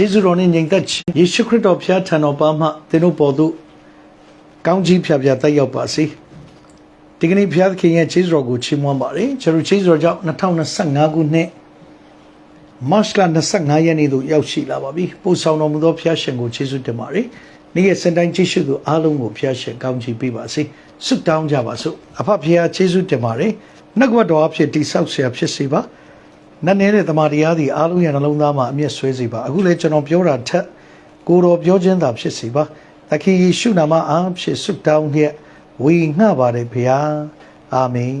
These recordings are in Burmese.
ယေရှုတော်နှင့်ညီသက်ခြင်းယေရှုခရစ်တော်ဖျားထံတော်ပါမှသင်တို့ပေါ်သို့ကောင်းချီးဖြာဖြာတက်ရောက်ပါစေဒီကနေ့ဖျားသခင်ရဲ့ယေရှုတော်ကိုချီးမွမ်းပါတယ်ကျွန်တော်ယေရှုတော်ကြောင့်2025ခုနှစ်မတ်လ25ရက်နေ့သို့ရောက်ရှိလာပါပြီပို့ဆောင်တော်မူသောဖျားရှင်ကိုယေရှုတင်ပါတယ်နေ့ရက်စံတိုင်းယေရှုကိုအားလုံးကိုဖျားရှင်ကောင်းချီးပေးပါစေဆုတောင်းကြပါစို့အဖဖျားယေရှုတင်ပါတယ်နှုတ်ကပတ်တော်အဖြစ်တိဆောက်ဆရာဖြစ်စေပါ နတ်နေတဲ့တမန်တရားတွေအားလုံးရဲ့နှလုံးသားမှာအမျက်ဆွဲစေပါအခုလည်းကျွန်တော်ပြောတာထက်ကိုယ်တော်ပြောခြင်းသာဖြစ်စေပါသခင်ယေရှုနာမအားဖြင့်ဆုတောင်းနှင့်ဝေငှပါတယ်ဖေဟာအာမင်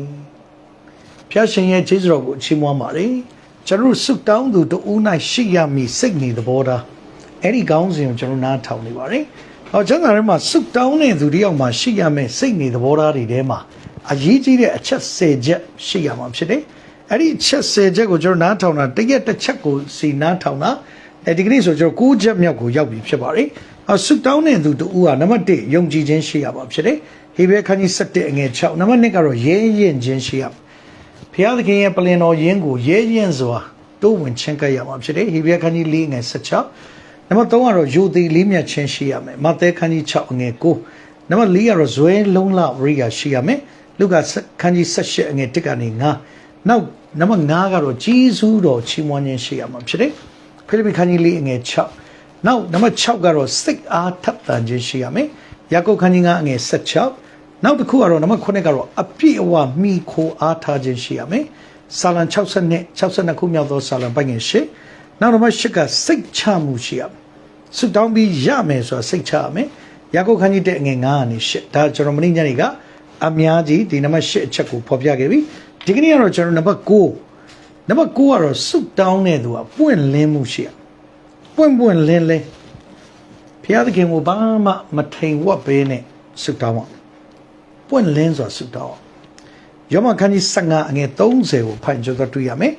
ဖျားရှင်ရဲ့ခြေစတော်ကိုအချီးမွမ်းပါတယ်ကျွန်တော်ဆုတောင်းသူတဦး၌ရှိရမည်စိတ်နေသဘောထားအဲ့ဒီကောင်းစဉ်ကိုကျွန်တော်နားထောင်နေပါတယ်ဟောကျမ်းစာထဲမှာဆုတောင်းတဲ့သူတယောက်မှာရှိရမယ်စိတ်နေသဘောထားတွေထဲမှာအရေးကြီးတဲ့အချက်၁၀ချက်ရှိရမှာဖြစ်တယ် အဲ့ဒီချက်၁၀ချက်ကိုကျွန်တော်နားထောင်တာတရက်တစ်ချက်ကိုစီနားထောင်တာအဲဒီကနေ့ဆိုကျွန်တော်၉ချက်မြောက်ကိုရောက်ပြီဖြစ်ပါတယ်။အဆုတောင်းတဲ့သူတူဦးဟာနံပါတ်1ယုံကြည်ခြင်းရှိရပါဖြစ်တယ်။ဟေဘဲခန်းကြီး7အငယ်6နံပါတ်2ကတော့ရဲရင်ခြင်းရှိရပါ။ဘုရားသခင်ရဲ့ပလင်တော်ယင်းကိုရဲရင်စွာတိုးဝင်ချင်းကပ်ရမှာဖြစ်တယ်။ဟေဘဲခန်းကြီး4ငယ်16နံပါတ်3ကတော့ယိုသေးလေးမြတ်ခြင်းရှိရမယ်။မဿဲခန်းကြီး6အငယ်9နံပါတ်4ကတော့ဇွဲလုံးလဝရိယရှိရမယ်။လုကာခန်းကြီး18အငယ်1ကနေ9 နောက်နံပါတ်5ကတော့ကြီးစုတော်ချီးမွမ်းခြင်းရှိရမှာဖြစ်တယ်။ဖိလိပ္ပိခန်းကြီး၄အငယ်6နောက်နံပါတ်6ကတော့စိတ်အားထပ်သန်ခြင်းရှိရမယ်။ယာကုပ်ခန်းကြီး9အငယ်16နောက်တစ်ခုကတော့နံပါတ်9ကတော့အပြည့်အဝမိခိုအားထားခြင်းရှိရမယ်။ဆာလံ60နဲ့62ခုမြောက်သောဆာလံပိုင်ငယ်8နောက်နံပါတ်10ကစိတ်ချမှုရှိရမယ်။ဆုတောင်းပြီးရမယ်ဆိုတာစိတ်ချရမယ်။ယာကုပ်ခန်းကြီးတဲ့အငယ်9ကနေ10ဒါကျွန်တော်မနေ့ညနေကအများကြီးဒီနံပါတ်10အချက်ကိုဖော်ပြခဲ့ပြီ။ ဒီကနေ့ကတော့ကျွန်တော်နံပါတ်9နံပါတ်9ကတော့စုတောင်းတဲ့သူကပွင့်လင်းမှုရှိရပွင့်ပွင့်လင်းလင်းဘုရားသခင်ကိုဘာမှမထိန်ဝတ်ပေးနဲ့စုတောင်းအောင်ပွင့်လင်းစွာစုတောင်းအောင်ယောမခန်းကြီး15အငယ်30ကိုဖတ်ကြတော့တွေ့ရမယ်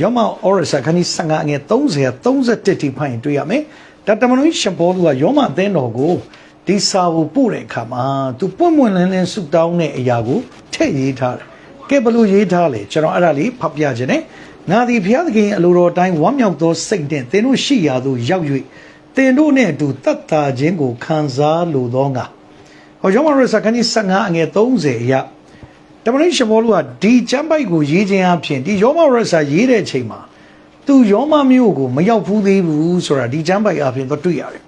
ယောမဩရစာခန်းကြီး15အငယ်30 31တိဖတ်ရင်တွေ့ရမယ်ဒါတမန်တော်ရှင်ဘောလူကယောမအသင်းတော်ကိုဒီစာကိုပို့တဲ့အခါမှာသူပွင့်ပွင့်လင်းလင်းစုတောင်းတဲ့အရာကိုထည့်ရေးထားတယ် ကဲဘလို့ရေးထားလဲကျွန်တော်အဲ့ဒါလေးဖတ်ပြခြင်းနဲ့ငါသည်ဘုရားသခင်အလိုတော်တိုင်းဝမ်းမြောက်သောစိတ်နှင့်သင်တို့ရှိရာသို့ရောက်၍သင်တို့နှင့်အတူတတ်တာခြင်းကိုခံစားလိုသောငါဟောယောမရစခန်းကြီး15အငယ်30အရတမန်တော်ရှမောလူကဒီကျမ်းပိုက်ကိုရေးခြင်းအပြင်ဒီယောမရစရေးတဲ့အချိန်မှာသူယောမမျိုးကိုမရောက်ဘူးသေးဘူးဆိုတာဒီကျမ်းပိုက်အပြင်တော့တွေ့ရတယ်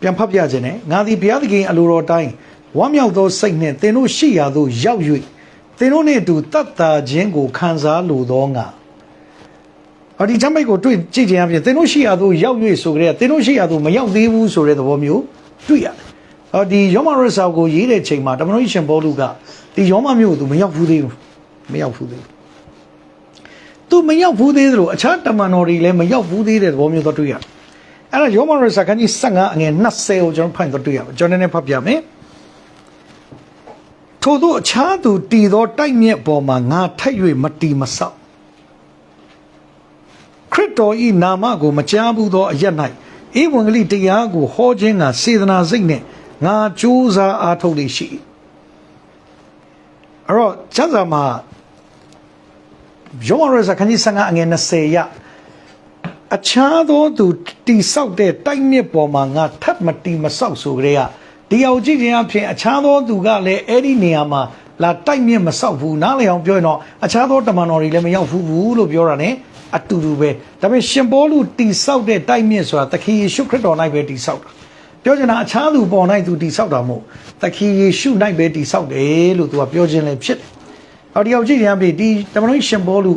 ပြန်ဖတ်ပြခြင်းနဲ့ငါသည်ဘုရားသခင်အလိုတော်တိုင်းဝမ်းမြောက်သောစိတ်နှင့်သင်တို့ရှိရာသို့ရောက်၍ သင်တို့နှင့်အတူတတ်တာခြင်းကိုခံစားလိုသောငါအဒီချမ်းမိတ်ကိုတွေ့ကြည့်ခြင်းအပြင်သင်တို့ရှိရာသို့ရောက်၍ဆိုကြတဲ့သင်တို့ရှိရာသို့မရောက်သေးဘူးဆိုတဲ့သဘောမျိုးတွေ့ရတယ်။ဟောဒီယောမရဆောက်ကိုရေးတဲ့ချိန်မှာတမန်တော်ရှင်ဘောလူကဒီယောမမျိုးကိုသူမရောက်ဘူးသေးဘူးမရောက်ဘူးသေးဘူး။ तू မရောက်ဘူးသေးသလိုအခြားတမန်တော်တွေလည်းမရောက်ဘူးသေးတဲ့သဘောမျိုးတော့တွေ့ရတယ်။အဲ့ဒါယောမရဆောက်ခန်းကြီး15အငယ်20ကိုကျွန်တော်ဖတ်တော့တွေ့ရမယ်။ကျွန်တော်နည်းနည်းဖတ်ပြမယ်။ ထို့သောအခြားသူတည်သောတိုက်မြက်ပေါ်မှာငါထိုက်၍မတီမဆောက်ခရစ်တော်ဤနာမကိုမကြားဘူးသောအရ၌ဧဝံဂေလိတရားကိုဟောခြင်းကစေတနာစိတ်နဲ့ငါကြိုးစားအားထုတ်လေရှိအဲ့တော့ကျမ်းစာမှာယောမရဇခန်းကြီး15အငယ်20ရအခြားသောသူတိဆောက်တဲ့တိုက်မြစ်ပေါ်မှာငါထပ်မတီမဆောက်ဆိုကြတဲ့က ဒီအောင်ကြည့်ခြင်းအဖြစ်အခြားသောသူကလည်းအဲ့ဒီနေရာမှာလာတိုက်မြစ်မဆောက်ဘူးနားလည်အောင်ပြောရင်တော့အခြားသောတမန်တော်တွေလည်းမရောက်ဘူးလို့ပြောတာ ਨੇ အတူတူပဲဒါပေမဲ့ရှင်ဘောလူတိဆောက်တဲ့တိုက်မြစ်ဆိုတာသခင်ယေရှုခရစ်တော်၌ပဲတိဆောက်တာပြောချင်တာအခြားသူပေါ်၌သူတိဆောက်တာမဟုတ်သခင်ယေရှု၌ပဲတိဆောက်တယ်လို့သူကပြောခြင်းလည်းဖြစ်တယ်။ဟောဒီအောင်ကြည့်ရင်ပြီဒီတမန်တော်ရှင်ဘောလူ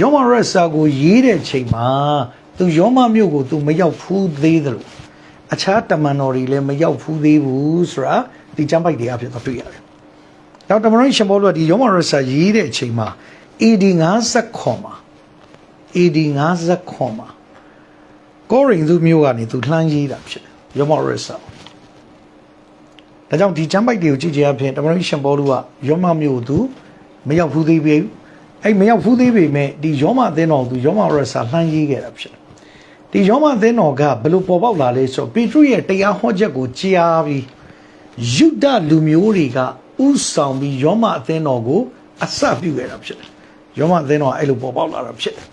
ယောမရက်စာကိုရေးတဲ့ချိန်မှာသူယောမမြို့ကိုသူမရောက်ဘူးသေးတယ်လို့ အခြားတမန်တော်တွေလည်းမရောက်ဘူးသေးဘူးဆိုတာဒီကျမ်းပိုက်တွေအဖြစ်တော့တွေ့ရတယ်။နောက်တမန်တော်ရှင်ဘောလူကဒီယောမရက်စာရေးတဲ့အချိန်မှာ AD 50ခွန်မှာ AD 50ခွန်မှာကောရိန္သုမြို့ကနေသူလှမ်းရေးတာဖြစ်တယ်ယောမရက်စာဒါကြောင့်ဒီကျမ်းပိုက်တွေကိုကြည့်ကြရဖြင့်တမန်တော်ရှင်ဘောလူကယောမမြို့ကိုသူမရောက်ဘူးသေးပြီအဲ့မရောက်ဘူးသေးပေမဲ့ဒီယောမအသင်းတော်သူယောမရက်စာလှမ်းရေးခဲ့တာဖြစ်တယ် ဒီယောမအသင်းတော်ကဘယ်လိုပေါ်ပေါက်လာလဲဆိုတော့ပေတရုရဲ့တရားဟောချက်ကိုကြားပြီးယုဒလူမျိုးတွေကဥဆောင်ပြီးယောမအသင်းတော်ကိုအစပြုခဲ့တာဖြစ်တယ်ယောမအသင်းတော်ကအဲ့လိုပေါ်ပေါက်လာတာဖြစ်တယ်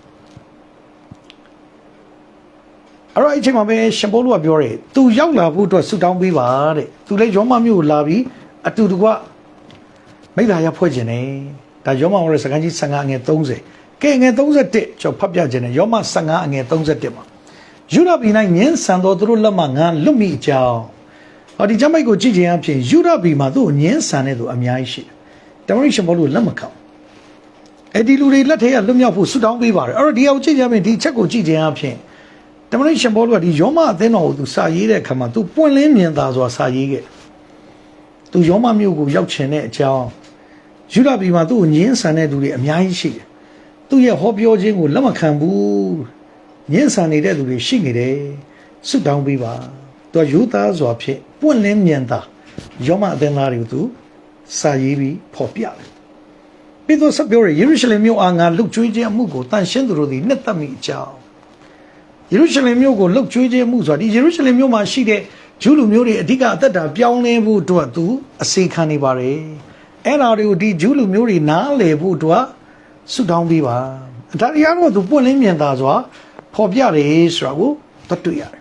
အဲ့တော့အဲ့ချိန်မှာပဲရှင်ပေါလုကပြောတယ်သူရောက်လာဖို့အတွက်ဆုတောင်းပေးပါတဲ့သူလည်းယောမမြို့ကိုလာပြီးအတူတကွမိလာရဖွဲ့ခြင်းတယ်ဒါယောမဝရစကန်ကြီး15ငွေ30ကဲငွေ31ကျော်ဖတ်ပြခြင်းတယ်ယောမ15ငွေ31မှာ ယူရပြည်၌ညင်းဆန်တော်သူတို့လက်မှငါလွတ်မိအကြောင်းဟောဒီကျမ်းပိုက်ကိုကြည့်ခြင်းအဖြစ်ယူရပြည်မှာသူ့ကိုညင်းဆန်တဲ့သူအများကြီးရှိတယ်တမန်ရှင်ပေါလုလက်မခံအဲ့ဒီလူတွေလက်ထဲကလွတ်မြောက်ဖို့ဆုတောင်းပေးပါတယ်အဲ့တော့ဒီအောင်ကြည့်ကြမယ်ဒီချက်ကိုကြည့်ခြင်းအဖြစ်တမန်ရှင်ဘောလူကဒီယောမအသင်းတော်ကိုသူစာရေးတဲ့အခါမှာသူပွင့်လင်းမြင်သာစွာစာရေးခဲ့သူယောမမြို့ကိုရောက်ချင်တဲ့အကြောင်းယူဒပြည်မှာသူ့ကိုညှင်းဆန်တဲ့သူတွေအများကြီးရှိတယ်သူ့ရဲ့ဟောပြောခြင်းကိုလက်မခံဘူး ညှင်းဆန်နေတဲ့သူတွေရှိနေတယ်ဆွတောင်းပေးပါသူကယူသားစွာဖြင့်ပွင့်လင်းမြင်သာယောမအသင်းသားတွေကိုသူစာရေးပြီးဖော်ပြတယ်ပြီးတော့ဆက်ပြောရယေရုရှလင်မြို့အားငါလုတ်ကျွေးခြင်းအမှုကိုတန်ရှင်းသူတို့သည်နှစ်သက်မိအကြောင်းယေရုရှလင်မြို့ကိုလှုပ်ကြွေးခြင်းမှုဆိုတာဒီယေရုရှလင်မြို့မှာရှိတဲ့ဂျူးလူမျိုးတွေအဓိကအသက်တာပြောင်းလဲဖို့အတွက်သူအစေခံနေပါတယ်အဲ့ဒါတွေကိုဒီဂျူးလူမျိုးတွေနားလည်ဖို့အတွက်ဆုတောင်းပေးပါဒါတွေကတော့သူပွင့်လင်းမြင်သာစွာ ဖော်ပြတယ်ဆိုတာကိုသတ်တွေ့ရတယ်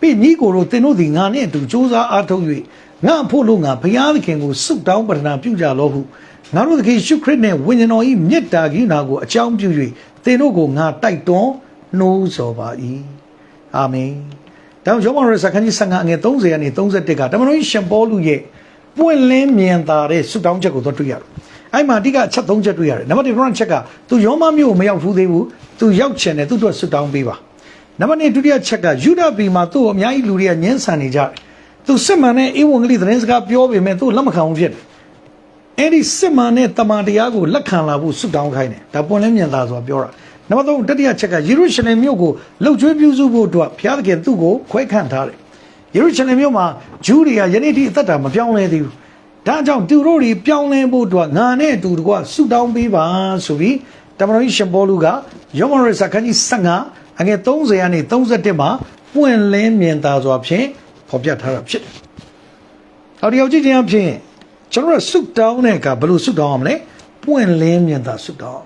ပြီးညီကိုတို့သင်တို့ဒီငါနဲ့အတူစူးစမ်းအားထုတ်၍ငါအဖို့လို့ငါဘုရားသခင်ကိုဆုတောင်းပတနာပြုကြလောဟုငါတို့သခင်ရှုခရစ်နဲ့ဝိညာဉ်တော်၏မြတ်တာကိနာကိုအကြောင်းပြု၍သင်တို့ကိုငါတိုက်တွန်းနှိုးဆော်ပါ၏အာမင်ဒါကြောင့်ယောမရစခန်းကြီး15ငွေ30ကနေ31ကတမန်တော်ရှင်ပေါလုရဲ့ပွင့်လင်းမြင်သာတဲ့ဆုတောင်းချက်ကိုတော့တွေ့ရတယ် အဲ့မှာအဓိကအချက်3ချက်တွေ့ရတယ်နံပါတ်1 front ချက်ကသူယောမမြို့ကိုမရောက်ဘူးသေးဘူးသူရောက်ချင်တယ်သူတို့ဆုတောင်းပေးပါနံပါတ်2ဒုတိယချက်ကယူဒပြည်မှာသူ့ကိုအများကြီးလူတွေကညှင်းဆန်နေကြတယ်သူစစ်မှန်တဲ့ဧဝံဂေလိသတင်းစကားပြောပေမဲ့သူ့လက်မခံဘူးဖြစ်တယ်အဲ့ဒီစစ်မှန်တဲ့တမန်တရားကိုလက်ခံလာဖို့ဆုတောင်းခိုင်းတယ်ဒါပွင့်လင်းမြင်သာဆိုတာပြောတာနံပါတ်3တတိယချက်ကယေရုရှလင်မြို့ကိုလှုပ်ကြွေးပြုစုဖို့အတွက်ဘုရားသခင်သူ့ကိုခွဲခန့်ထားတယ်ယေရုရှလင်မြို့မှာဂျူးတွေကယနေ့ထိအသက်တာမပြောင်းလဲသေးဘူး ဒါကြောင့်သူတို့တွေပြောင်းလဲဖို့အတွက်ငါနဲ့အတူတကွဆုတောင်းပေးပါဆိုပြီးတမန်တော်ကြီးရှင်ပေါလုကယောမရစခန်းကြီး15အငယ်30ကနေ31မှာပွင့်လင်းမြင်သာစွာဖြင့်ဖော်ပြထားတာဖြစ်တယ်။အော်ဒီရောက်ကြည့်ခြင်းအဖြစ်ကျွန်တော်တို့ဆုတောင်းတဲ့အခါဘယ်လိုဆုတောင်းအောင်မလဲပွင့်လင်းမြင်သာဆုတောင်း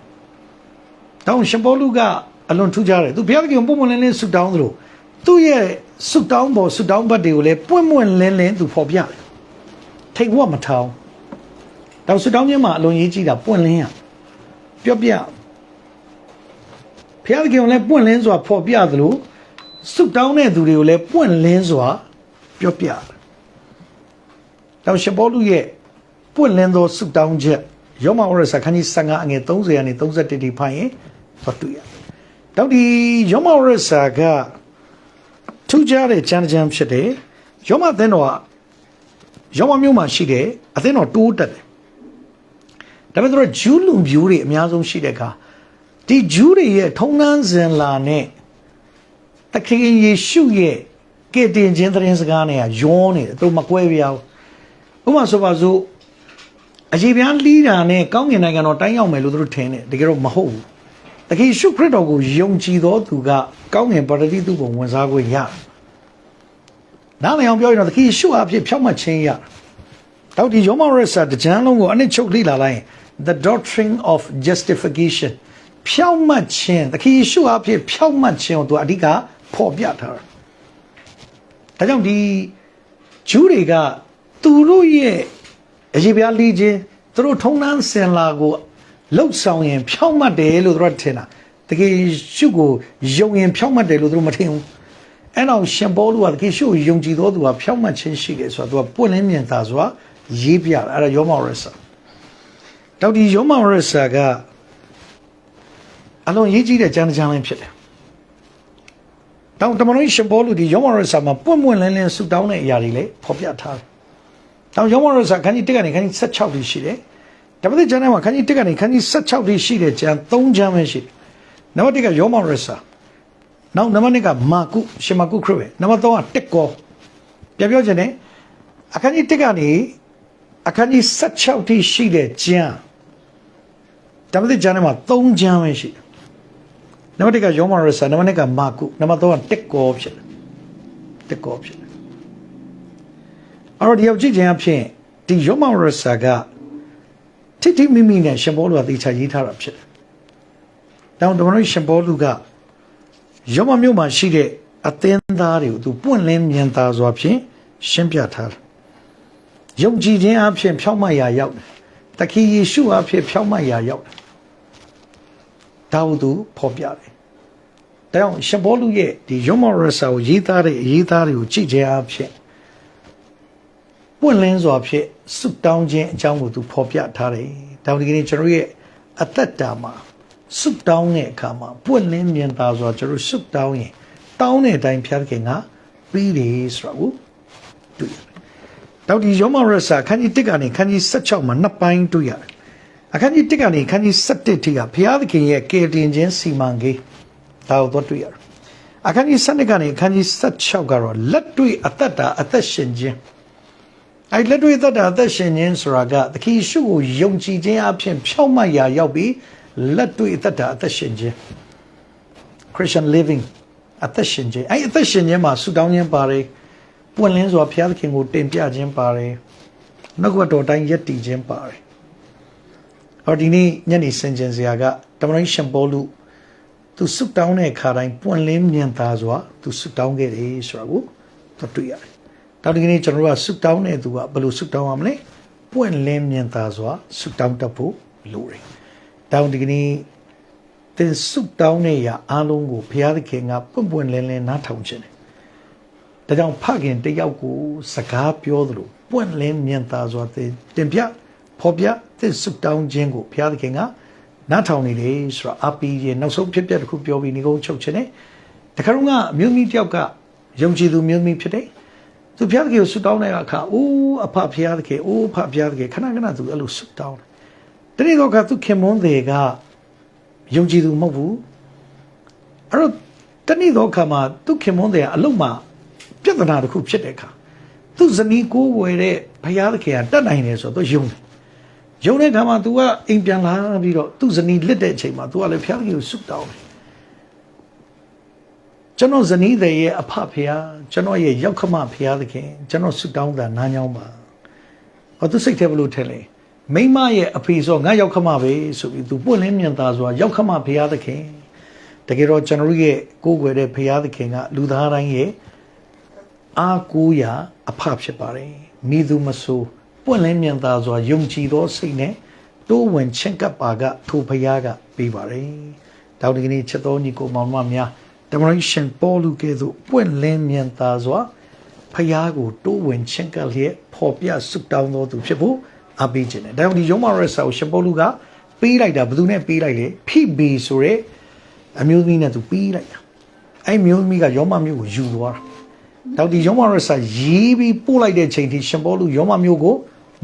တောင်းရှင်ပေါလုကအလွန်ထူးခြားတယ်သူဘုရားသခင်ကိုပုံမှန်လင်းလင်းဆုတောင်းသလိုသူ့ရဲ့ဆုတောင်းပေါ်ဆုတောင်းဘတ်တွေကိုလည်းပွင့်ပွင့်လင်းလင်းသူဖော်ပြတယ် ထိတ်ဝတ်မထောင်းတောင်းဆုတောင်းခြင်းမှာအလွန်ရေးကြည့်တာပွင့်လင်းရပြောပြဘုရားသခင်ကိုလည်းပွင့်လင်းစွာဖော်ပြသလိုဆုတောင်းတဲ့သူတွေကိုလည်းပွင့်လင်းစွာပြောပြတယ်တောင်းရှင်ပေါလုရဲ့ပွင့်လင်းသောဆုတောင်းချက်ယောမဝရစာခန်းကြီး15အငယ်30ကနေ31တိဖိုင်ရင်သွားတွေ့ရတယ်။တောက်ဒီယောမဝရစာကထူးခြားတဲ့ကျမ်းကျမ်းဖြစ်တယ်။ယောမသင်းတော်က ယောမမျိုးမှာရှိတယ်အသင်းတော်တိုးတက်တယ်။ဒါပေမဲ့တို့ဂျူးလူမျိုးတွေအများဆုံးရှိတဲ့အခါဒီဂျူးတွေရဲ့ထုံးတမ်းစဉ်လာနဲ့တခင်ယေရှုရဲ့ကယ်တင်ခြင်းသတင်းစကားနဲ့ကယောနေတယ်သူမကွဲပြားဘူး။ဥပမာဆိုပါစို့အရေးပြားလီးတာနဲ့ကောင်းကင်နိုင်ငံတော်တိုင်းရောက်မယ်လို့သူတို့ထင်တယ်တကယ်တော့မဟုတ်ဘူးတကယ်ရှုခရစ်တော်ကိုယုံကြည်သောသူကကောင်းကင်ပါရတိသူ့ကိုဝင်စားခွင့်ရတယ် နောက်လည်းအောင်ပြောရင်တော့တကယ်ရှုအဖြစ်ဖြောက်မှတ်ခြင်းရတောက်ဒီယောမရဆာတကြမ်းလုံးကိုအနစ်ချုပ်လိလာလိုက် the doctrine of justification ဖြောက်မှတ်ခြင်းတကယ်ရှုအဖြစ်ဖြောက်မှတ်ခြင်းကိုသူအဓိကဖော်ပြထားတာဒါကြောင့်ဒီဂျူးတွေကသူတို့ရဲ့အရေးပြားလီးခြင်းသူတို့ထုံနှန်းစင်လာကိုလှုပ်ဆောင်ရင်ဖြောက်မှတ်တယ်လို့သူတို့ထင်တာတကယ်ရှုကိုယုံရင်ဖြောက်မှတ်တယ်လို့သူတို့မထင်ဘူး အဲ့တော့ရှင်ပေါလုကတကယ်ရှုကိုယုံကြည်တော်သူကဖြောက်မှတ်ခြင်းရှိတယ်ဆိုတော့သူကပွင့်လင်းမြင်သာစွာရေးပြတာအဲ့ဒါယောမရဆာတောက်ဒီယောမရဆာကအလုံးရေးကြည့်တဲ့ကျမ်းကျမ်းလေးဖြစ်တယ်တောင်တမန်တော်ရှင်ပေါလုဒီယောမရဆာမှာပွင့်ပွင့်လင်းလင်းဆူတောင်းတဲ့အရာတွေလည်းဖော်ပြထားတယ်တောင်ယောမရစာခန်းကြီး1ကနေခန်းကြီး16တိရှိတယ်။ဒါပေမဲ့ကျမ်းထဲမှာခန်းကြီး1ကနေခန်းကြီး16တိရှိတဲ့ကျမ်း3ကျမ်းပဲရှိတယ်။နံပါတ်1ကယောမရစာ နောက်နံပါတ်2ကမာကုရှေမာကုခရစ်ပဲနံပါတ်3ကတက်ကောပြပြောချင်တယ်အခန်းကြီး1ကနေအခန်းကြီး16တိရှိတဲ့ကျမ်းဒါပေမဲ့ကျမ်းထဲမှာ3ကျမ်းပဲရှိတယ်။နံပါတ်1ကယောမရစာနံပါတ်2ကမာကုနံပါတ်3ကတက်ကောဖြစ်တယ်။တက်ကောဖြစ်တယ်အဲ့တော့ဒီရောက်ကြည့်ခြင်းအဖြစ်ဒီယောမရဆာကတိတိမိမိနဲ့ရှင်ဘောလူကသေချာရေးထားတာဖြစ်တယ်။တောင်တမန်တော်ရှင်ဘောလူက ယောမမြို့မှာရှိတဲ့အသင်းသားတွေကိုသူပွင့်လင်းမြင်သာစွာဖြင့်ရှင်းပြထားတယ်ယုံကြည်ခြင်းအဖြစ်ဖြောင့်မတ်ရာရောက်တယ်တခင်ယေရှုအဖြစ်ဖြောင့်မတ်ရာရောက်တယ်ဒါဟုသူဖော်ပြတယ်ဒါကြောင့်ရှင်ဘောလူရဲ့ဒီယောမရစာကိုရေးသားတဲ့အရေးသားတွေကိုကြည့်ခြင်းအဖြစ်ပွင့်လင်းစွာဖြင့်ဆုတောင်းခြင်းအကြောင်းကိုသူဖော်ပြထားတယ်။ဒါကြောင့်ဒီကနေ့ကျွန်တော်ရဲ့အသက်တာမှာ ဆုတောင်းတဲ့အခါမှာပွင့်လင်းမြင်သာစွာကျွန်တော်ဆုတောင်းရင်တောင်းတဲ့အတိုင်းဖျားခင်ကပြီးတယ်ဆိုတာကိုတွေ့ရတယ်။တောက်ဒီယောမရစာခန်းကြီး1ကနေခန်းကြီး16မှာနှစ်ပိုင်းတွေ့ရတယ်။အခန်းကြီး1ကနေခန်းကြီး17ထိကဘုရားသခင်ရဲ့ကယ်တင်ခြင်းစီမံကိန်းဒါကိုတော့တွေ့ရတယ်။အခန်းကြီး7ကနေအခန်းကြီး16ကတော့လက်တွေ့အသက်တာအသက်ရှင်ခြင်းအဲ့လက်တွေ့သက်တာအသက်ရှင်ခြင်းဆိုတာကသခင်ရှုကိုယုံကြည်ခြင်းအဖြစ်ဖြောင့်မတ်ရာရောက်ပြီး လက်တွေ့သက်တာအသက်ရှင်ခြင်း Christian living အသက်ရှင်ခြင်းအဲ့အသက်ရှင်ခြင်းမှာဆုတောင်းခြင်းပါတယ်ပွင့်လင်းစွာဘုရားသခင်ကိုတင်ပြခြင်းပါတယ်နှုတ်ကပတ်တော်တိုင်းယက်တည်ခြင်းပါတယ်ဟောဒီနေ့ညနေစင်ကြင်စရာကတမန်ရှင်ပေါလုသူဆုတောင်းတဲ့အခါတိုင်းပွင့်လင်းမြင်သာစွာသူဆုတောင်းခဲ့တယ်ဆိုတာကိုသတွေ့ရတယ်နောက်ဒီကနေ့ကျွန်တော်တို့ကဆုတောင်းတဲ့သူကဘယ်လိုဆုတောင်းရမလဲပွင့်လင်းမြင်သာစွာဆုတောင်းတတ်ဖို့လိုတယ် တောင်းဒီကနေ့သင်ဆုတောင်းတဲ့ရာအားလုံးကိုဘုရားသခင်ကပွင့်ပွင့်လင်းလင်းနားထောင်ခြင်းတယ်ဒါကြောင့်ဖခင်တယောက်ကိုစကားပြောသလိုပွင့်လင်းမြင်သာစွာသင်တင်ပြဖော်ပြသင်ဆုတောင်းခြင်းကိုဘုရားသခင်ကနားထောင်နေတယ်ဆိုတော့အပီးရဲ့နောက်ဆုံးဖြစ်ပျက်တစ်ခုပြောပြီးနေကုန်ချုပ်ခြင်းတယ်တခါတော့ကအမျိုးသမီးတယောက်ကယုံကြည်သူမျိုးသမီးဖြစ်တယ်သူဘုရားသခင်ကိုဆုတောင်းတဲ့အခါအိုးအဖဘုရားသခင်အိုးအဖဘုရားသခင်ခဏခဏသူအဲ့လိုဆုတောင်းတယ် တနေ့တော့ကသူခင်မွန်းတယ်ကယုံကြည်သူမဟုတ်ဘူးအဲ့တော့တနေ့တော့ခါမှာသူခင်မွန်းတယ်ကအလုံးမှာပြဿနာတစ်ခုဖြစ်တဲ့အခါသူဇနီးကိုဝယ်တဲ့ဘုရားသခင်ကတတ်နိုင်တယ်ဆိုတော့သူယုံတယ်ယုံတဲ့ခါမှာ तू ကအိမ်ပြန်လာပြီးတော့သူ့ဇနီးလစ်တဲ့အချိန်မှာ तू ကလည်းဘုရားသခင်ကိုဆုတောင်းတယ်ကျွန်တော်ဇနီးတဲ့ရဲ့အဖဖရားကျွန်တော်ရဲ့ရောက်ခမဖရားသခင်ကျွန်တော်ဆုတောင်းတာနားညောင်းပါဟောသူစိတ်ထဲဘလို့ထင်လဲ မိမရဲ့အဖေဆိုငါရောက်ခမပဲဆိုပြီးသူပွင့်လင်းမြင်သာစွာရောက်ခမဖရားသခင်တကယ်တော့ကျွန်တော်ရဲ့ကိုးကွယ်တဲ့ဖရားသခင်ကလူသားတိုင်းရဲ့အာကိုးရာအဖဖြစ်ပါတယ်မိသူမဆိုပွင့်လင်းမြင်သာစွာယုံကြည်သောစိတ်နဲ့တိုးဝင်ချင့်ကပ်ပါကထိုဖရားကပေးပါတယ်တောက်ဒီကနေ့ချက်တော်ညီကိုမောင်မများတမန်တော်ရှင်ပေါလုကဲ့သို့ပွင့်လင်းမြင်သာစွာဖျားကိုတိုးဝင်ချင်းကလျက်ဖော်ပြဆုတောင်းတော်သူဖြစ်ဖို့ အပေးခြင်းတယ်။ဒါကြောင့်ဒီယောမရဲဆာကိုရှင်ပေါလုကပေးလိုက်တာဘယ်သူနဲ့ပေးလိုက်လဲဖိဘီဆိုတဲ့အမျိုးသမီးနဲ့သူပေးလိုက်တာ။အဲ့မျိုးသမီးကယောမမျိုးကိုယူသွားတာ။တောက်ဒီယောမရဲဆာရေးပြီးပို့လိုက်တဲ့ချိန်ထိရှင်ပေါလုယောမမျိုးကို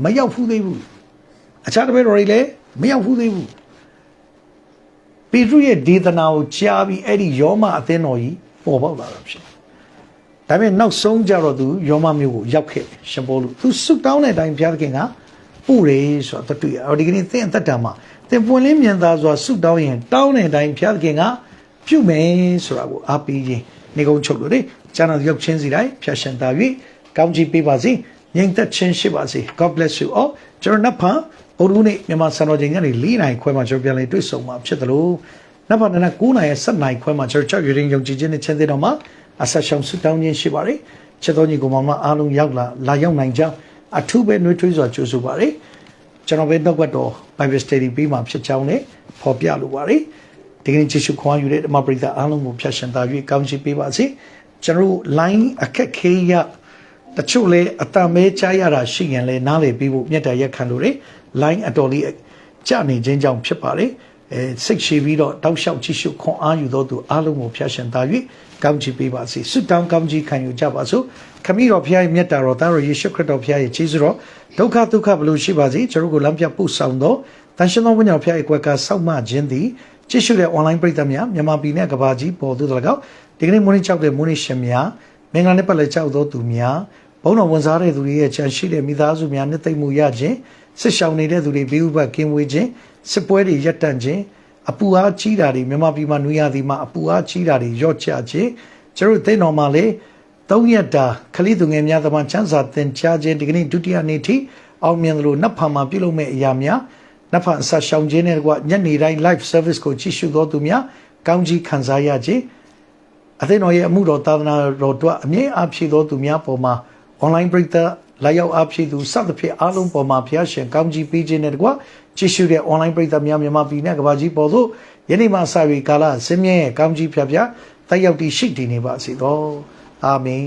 မရောက်ဖူးသေးဘူး။အခြားတစ်ပည့်တော်တွေလည်းမရောက်ဖူးသေးဘူး။ပေတရုရဲ့ဒေသနာကိုကြားပြီးအဲ့ဒီယောမအသင်းတော်ကြီးပေါ်ပေါက်လာတာဖြစ်တယ်။ဒါပေမဲ့နောက်ဆုံးကြတော့သူယောမမျိုးကိုရောက်ခဲ့တယ်ရှင်ဘောလူသူဆုတောင်းတဲ့အတိုင်းဘုရားသခင်က ပို့တယ်ဆိုတော့တွေ့ရအောင်ဒီကနေ့သင်အသက်တာမှာသင်ပွင့်လင်းမြင်သာစွာဆုတောင်းရင်တောင်းတဲ့အတိုင်းဘုရားသခင်ကပြုမယ်ဆိုတာကိုအားပေးခြင်းနေကုန်းချုပ်လို့လေကျမ်းတော်ရောက်ချင်းစီတိုင်းဖြတ်ရှင်သာ၍ကောင်းချီးပေးပါစေငြိမ်သက်ခြင်းရှိပါစေ God bless you all ကျွန်တော်နဖန်ဗုဒ္ဓနေ့မြန်မာစံတော်ချိန်ကနေ၄နိုင်ခွဲမှာကျွန်တော်ပြန်လည်တွေ့ဆုံမှာဖြစ်တယ်လို့နောက်ပါနန9နိုင်ရဲ့7နိုင်ခွဲမှာကျွန်တော်ကြောက်ရွံ့ယုံကြည်ခြင်းနဲ့ချင်းသေးတော်မှာအဆက်ရှောင်ဆုတောင်းခြင်းရှိပါတယ်ချက်တော်ညီကိုမောင်မအားလုံးရောက်လာလာရောက်နိုင်ကြောင်း အထူးပဲနှွေးထွေးစွာကြိုးဆိုပါတယ်ကျွန်တော်ပဲနှုတ်ကပတ်တော် Bible Study ပြီးမှဖြစ်ကြောင်းနဲ့ဖော်ပြလိုပါတယ်ဒီကနေ့ယေရှုခွန်အားယူတဲ့ဓမ္မပရိသတ်အားလုံးကိုဖျက်ရှင်သာ၍ကောင်းချီးပေးပါစေကျွန်တော် line အခက်ခဲရတချို့လဲအတမဲကြားရတာရှိရင်လဲနားလေပြီးဖို့မြတ်တာရက်ခံလို့ရတယ် line အတော်လေးကြနေခြင်းကြောင့်ဖြစ်ပါတယ် အဲစိတ်ရှိပြီးတော့တောက်လျှောက်ကြည့်ရှုခွန်အားယူသောသူအားလုံးကိုဖျက်ရှင်သာ၍ကောင်းချီးပေးပါစေဆုတောင်းကောင်းချီးခံယူကြပါစို့ခမည်းတော်ဖခင်ရဲ့မြတ်တာတော်သားတော်ယေရှုခရစ်တော်ဖခင်ရဲ့ခြေစွတော်ဒုက္ခဒုက္ခဘလို့ရှိပါစေကျွန်တော်တို့ကိုလမ်းပြပို့ဆောင်သောတန်ရှင်သောဝိညာဉ်ဖခင်ရဲ့ကွယ်ကာဆောက်မှခြင်းသည်ကြည့်ရှုတဲ့ online ပရိသတ်များမြန်မာပြည်နဲ့ကမ္ဘာကြီးပေါ်သို့တလကောက်ဒီကနေ့မိုးနေ့ကြောက်တဲ့မိုးနေ့ရှင်များမင်္ဂလာနဲ့ပတ်လက်ကြောက်သောသူများဘုန်းတော်ဝန်စားတဲ့သူတွေရဲ့ချမ်းရှိတဲ့မိသားစုများနှစ်သိမ့်မှုရခြင်းစစ်ရှောင်နေတဲ့သူတွေဘေးဥပတ်ကင်းဝေးခြင်းစစ်ပွဲတွေရပ်တန့်ခြင်းအပူအားကြီးတာတွေမြန်မာပြည်မှာနွေရာသီမှာအပူအားကြီးတာတွေရော့ချခြင်းကျတို့သိတော်မှာလေသုံးရက်တာခလိသူငယ်များသမားချမ်းသာသင်ကြားခြင်းဒီကနေ့ဒုတိယနေ့ထိအောင်မြင်လို့နတ်ဖာမှာပြုလုပ်မဲ့အရာများနတ်ဖာအဆက်ရှောင်ခြင်းနဲ့ကွာညနေတိုင်း live service ကိုကြည့်ရှုတော်သူများကောင်းကြီးခံစားရခြင်းအသင်းတော်ရဲ့အမှုတော်သာသနာတော်တို့အမြင့်အားဖြည့်သောသူများပေါ်မှာ online ပရိသတ်လာရောက်အားဖြည့်သူစသဖြင့်အားလုံးပေါ်မှာဘုရားရှင်ကောင်းကြီးပေးခြင်းနဲ့တကွ ကြည့်ရှုတဲ့ online ပရိသတ်များမြန်မာပြည်နဲ့ကမ္ဘာကြီးပေါ်သို့ယနေ့မှစပြီးကာလစင်မြဲရဲ့ကောင်းကြီးဖြာဖြာတက်ရောက်တည်ရှိတည်နေပါစေသောအာမင်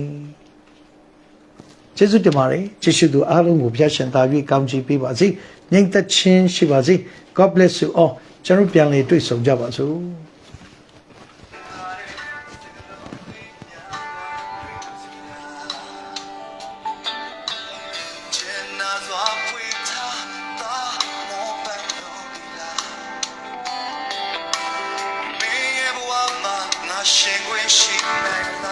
ကျေးဇူးတင်ပါတယ်ကြည့်ရှုသူအားလုံးကိုဘုရားရှင်သာ၍ကောင်းချီးပေးပါစေ။ညီသက်ချင်းရှိပါစေ။ God bless you all ကျွန်တော်ပြန်လေတွေ့ဆုံကြပါစို့။ chego em Chipre.